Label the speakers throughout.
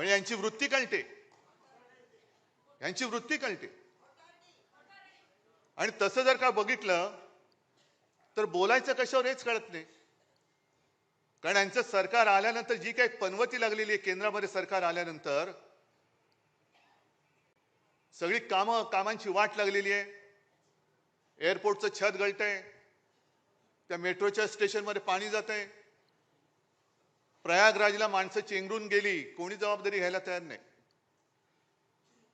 Speaker 1: म्हणजे यांची वृत्ती कळते. यांची वृत्ती कळते. आणि तसं जर का बघितलं तर बोलायचं कशावर हेच कळत नाही. कारण यांचं सरकार आल्यानंतर जी काही पनवती लागलेली आहे केंद्रामध्ये सरकार आल्यानंतर सगळी कामं कामांची वाट लागलेली आहे. एअरपोर्टचं छत गळतंय. त्या मेट्रोच्या स्टेशनमध्ये पाणी जात आहे प्रयागराजला माणसं चेंगरून गेली कोणी जबाबदारी घ्यायला तयार नाही.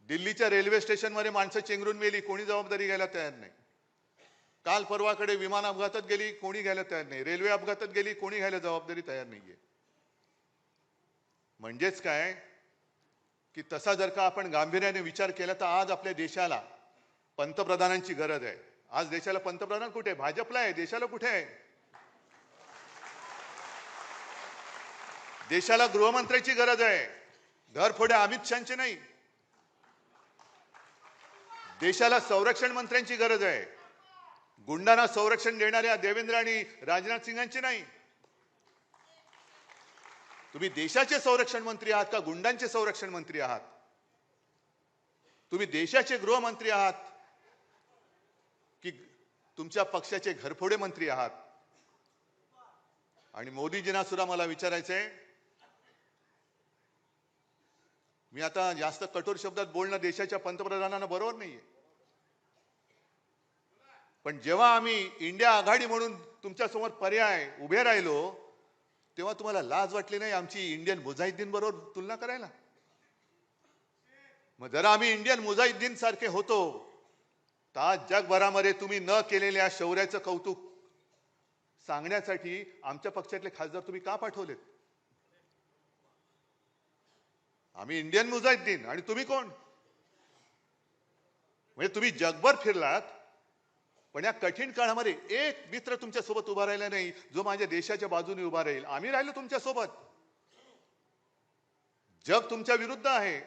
Speaker 1: दिल्लीच्या रेल्वे स्टेशनमध्ये माणसं चेंगरून गेली कोणी जबाबदारी घ्यायला तयार नाही. काल परवाकडे विमान अपघातात गेली कोणी घ्यायला तयार नाही. रेल्वे अपघातात गेली कोणी घ्यायला जबाबदारी तयार नाहीये. म्हणजेच काय? की तसा जर का आपण गांभीर्याने विचार केला तर आज आपल्या देशाला पंतप्रधानांची गरज आहे. आज देशाला पंतप्रधान कुठे? आहे भाजपला आहे. देशाला कुठे आहे? देशाला गृहमंत्र्याची गरज आहे. घरफोडे अमित शहाचे नाही. देशाला संरक्षण मंत्र्यांची गरज आहे. गुंडांना संरक्षण देणाऱ्या देवेंद्र आणि राजनाथ सिंगांची नाही. तुम्ही देशाचे संरक्षण मंत्री आहात का गुंडांचे संरक्षण मंत्री आहात? तुम्ही देशाचे गृहमंत्री आहात की तुमच्या पक्षाचे घरफोडे मंत्री आहात? आणि मोदीजींना सुद्धा मला विचारायचंय मी आता जास्त कठोर शब्दात बोलणं देशाच्या पंतप्रधानांना बरोबर नाहीये. पण जेव्हा आम्ही इंडिया आघाडी म्हणून तुमच्यासमोर पर्याय उभे राहिलो तेव्हा तुम्हाला लाज वाटली नाही आमची इंडियन मुजाहिद्दीन बरोबर तुलना करायला? मग जरा आम्ही इंडियन मुजाहिद्दीन सारखे होतो तर आज जगभरामध्ये तुम्ही न केलेल्या शौर्याचं कौतुक सांगण्यासाठी आमच्या पक्षातले खासदार तुम्ही का पाठवलेत? आम्ही इंडियन मुजाहिद्दीन. आणि तुम्ही कोण? म्हणजे तुम्ही जगभर फिरलात पण या कठीण काळामध्ये एक मित्र तुमच्यासोबत उभा राहिला नाही जो माझ्या देशाच्या बाजूने उभा राहील. आम्ही राहिलो तुमच्यासोबत. जग तुमच्या विरुद्ध आहे.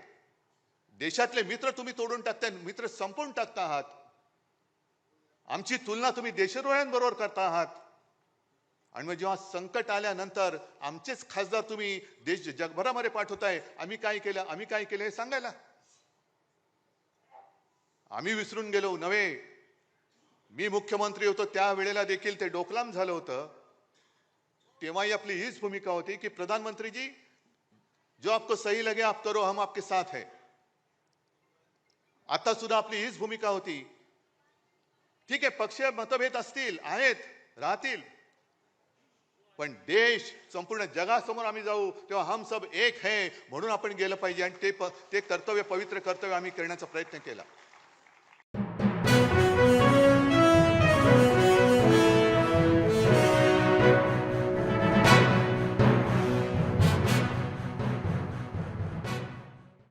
Speaker 1: देशातले मित्र तुम्ही तोडून टाकता मित्र संपवून टाकता आहात. आमची तुलना तुम्ही देशद्रोह्यांबरोबर करता आहात. आणि मग जेव्हा संकट आल्यानंतर आमचेच खासदार तुम्ही देश जगभरामध्ये पाठवताय आम्ही काय केलं आम्ही काय केलं हे सांगायला? आम्ही विसरून गेलो नव्हे. मी मुख्यमंत्री होतो त्यावेळेला देखील ते डोकलाम झालं होतं. तेव्हाही आपली हीच भूमिका होती की प्रधानमंत्रीजी जो आपको सही लगे आप करो हम आपके साथ है. आता सुद्धा आपली हीच भूमिका होती. ठीक आहे पक्षीय मतभेद असतील आहेत राहतील. पण देश संपूर्ण जगासमोर आम्ही जाऊ तेव्हा हम सब एक है म्हणून आपण गेलं पाहिजे. आणि ते प- ते कर्तव्य पवित्र कर्तव्य आम्ही करण्याचा प्रयत्न केला.